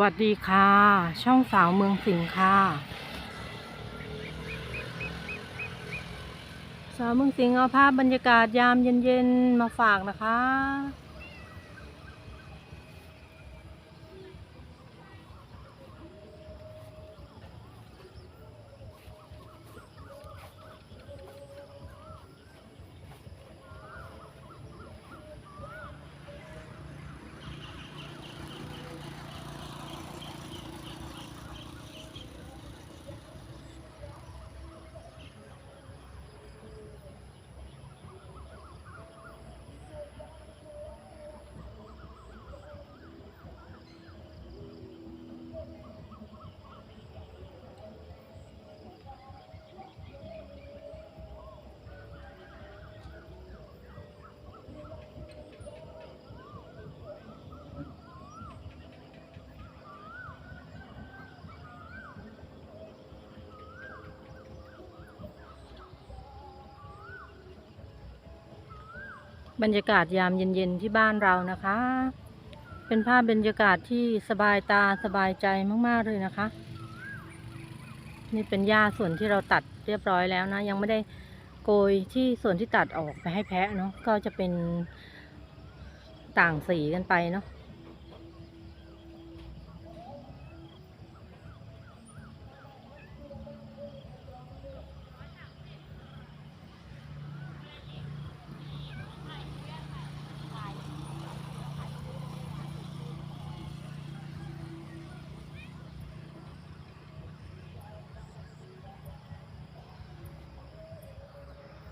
วัสดีค่ะ ช่องสาวเมืองสิงห์ค่ะ สาวเมืองสิงห์เอาภาพบรรยากาศยามเย็นๆมาฝากนะคะ บรรยากาศยามเย็นๆที่บ้านเรานะคะ เป็นภาพบรรยากาศที่สบายตาสบายใจมากๆเลยนะคะ นี่เป็นหญ้าส่วนที่เราตัดเรียบร้อยแล้วนะ ยังไม่ได้โกยที่ส่วนที่ตัดออกไปให้แพะเนาะก็จะเป็นต่างสีกันไปเนาะ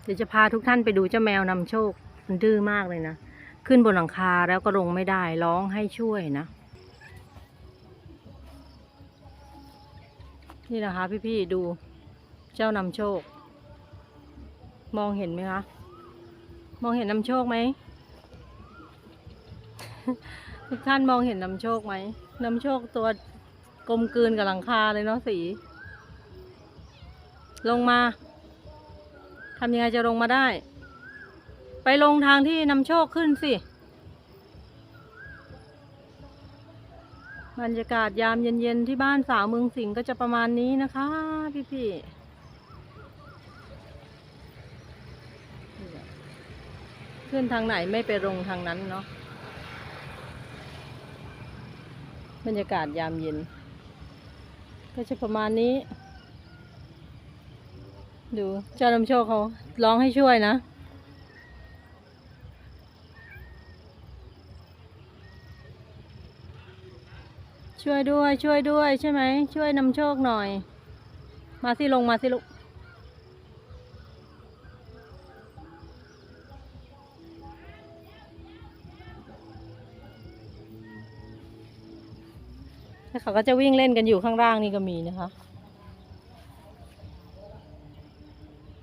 เดี๋ยวจะพาทุกท่านไปดูเจ้าแมวนำโชคมันดื้อมากเลยนะ ขึ้นบนหลังคาแล้วก็ลงไม่ได้ร้องให้ช่วยนะ นี่นะคะพี่ๆดูเจ้านำโชค มองเห็นไหมคะ มองเห็นนำโชคไหมทุกท่านมองเห็นนำโชคไหมนำโชคตัวกลมกลืนกับหลังคาเลยเนาะสี ลงมา ทำยังไงจะลงมาได้ ไปลงทางที่นำโชคขึ้นสิบรรยากาศยามเย็นๆที่บ้านสาวเมืองสิงห์ก็จะประมาณนี้นะคะพี่ๆขึ้นทางไหนไม่ไปลงทางนั้นเนาะบรรยากาศยามเย็น ก็จะประมาณนี้ ดูเจ้านำโชคเขาร้องให้ช่วยนะช่วยด้วย ช่วยด้วย ใช่ไหม ช่วยนำโชคหน่อย มาสิลงมาสิลูกแล้วเขาก็จะวิ่งเล่นกันอยู่ข้างล่างนี่ก็มีนะคะ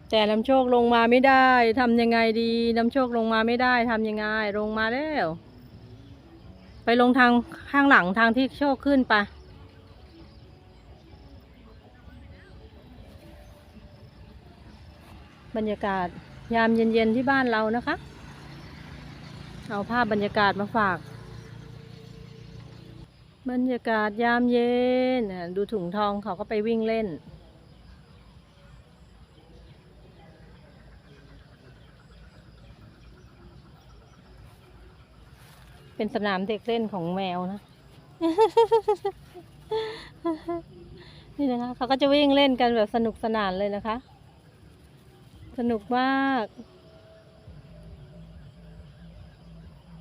แต่นำโชคลงมาไม่ได้ทำยังไงดีนำโชคลงมาไม่ได้ทำยังไง ลงมาแล้ว ไปลงทางข้างหลังทางที่โชคขึ้นไปะบรรยากาศยามเย็นๆที่บ้านเรานะคะ เอาภาพบรรยากาศมาฝาก บรรยากาศยามเย็น ดูถุงทองเขาก็ไปวิ่งเล่น เป็นสนามเด็กเล่นของแมวนะ นี่นะคะเขาก็จะวิ่งเล่นกันแบบสนุกสนานเลยนะคะ สนุกมาก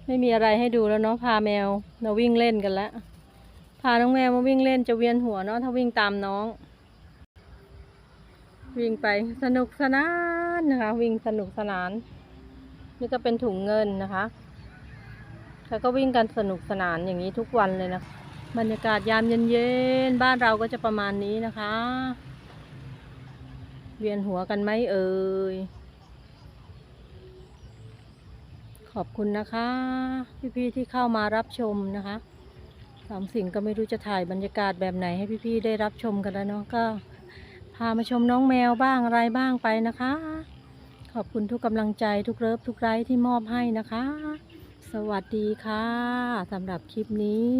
ไม่มีอะไรให้ดูแล้วเนาะพาแมวมาวิ่งเล่นกันแล้วพาน้องแมวมาวิ่งเล่นจะเวียนหัวเนาะถ้าวิ่งตามน้อง วิ่งไปสนุกสนานนะคะ วิ่งสนุกสนาน นี่ก็เป็นถุงเงินนะคะ แล้วก็วิ่งกันสนุกสนานอย่างนี้ทุกวันเลยนะ บรรยากาศยามเย็นๆ บ้านเราก็จะประมาณนี้นะคะ เวียนหัวกันไหมเอ่ย ขอบคุณนะคะ พี่ๆที่เข้ามารับชมนะคะสามสิ่งก็ไม่รู้จะถ่ายบรรยากาศแบบไหนให้พี่ๆได้รับชมกันแล้วเนาะก็ พามาชมน้องแมวบ้างอะไรบ้างไปนะคะ ขอบคุณทุกกำลังใจทุกเลิฟทุกไลค์ที่มอบให้นะคะ สวัสดีค่ะสำหรับคลิปนี้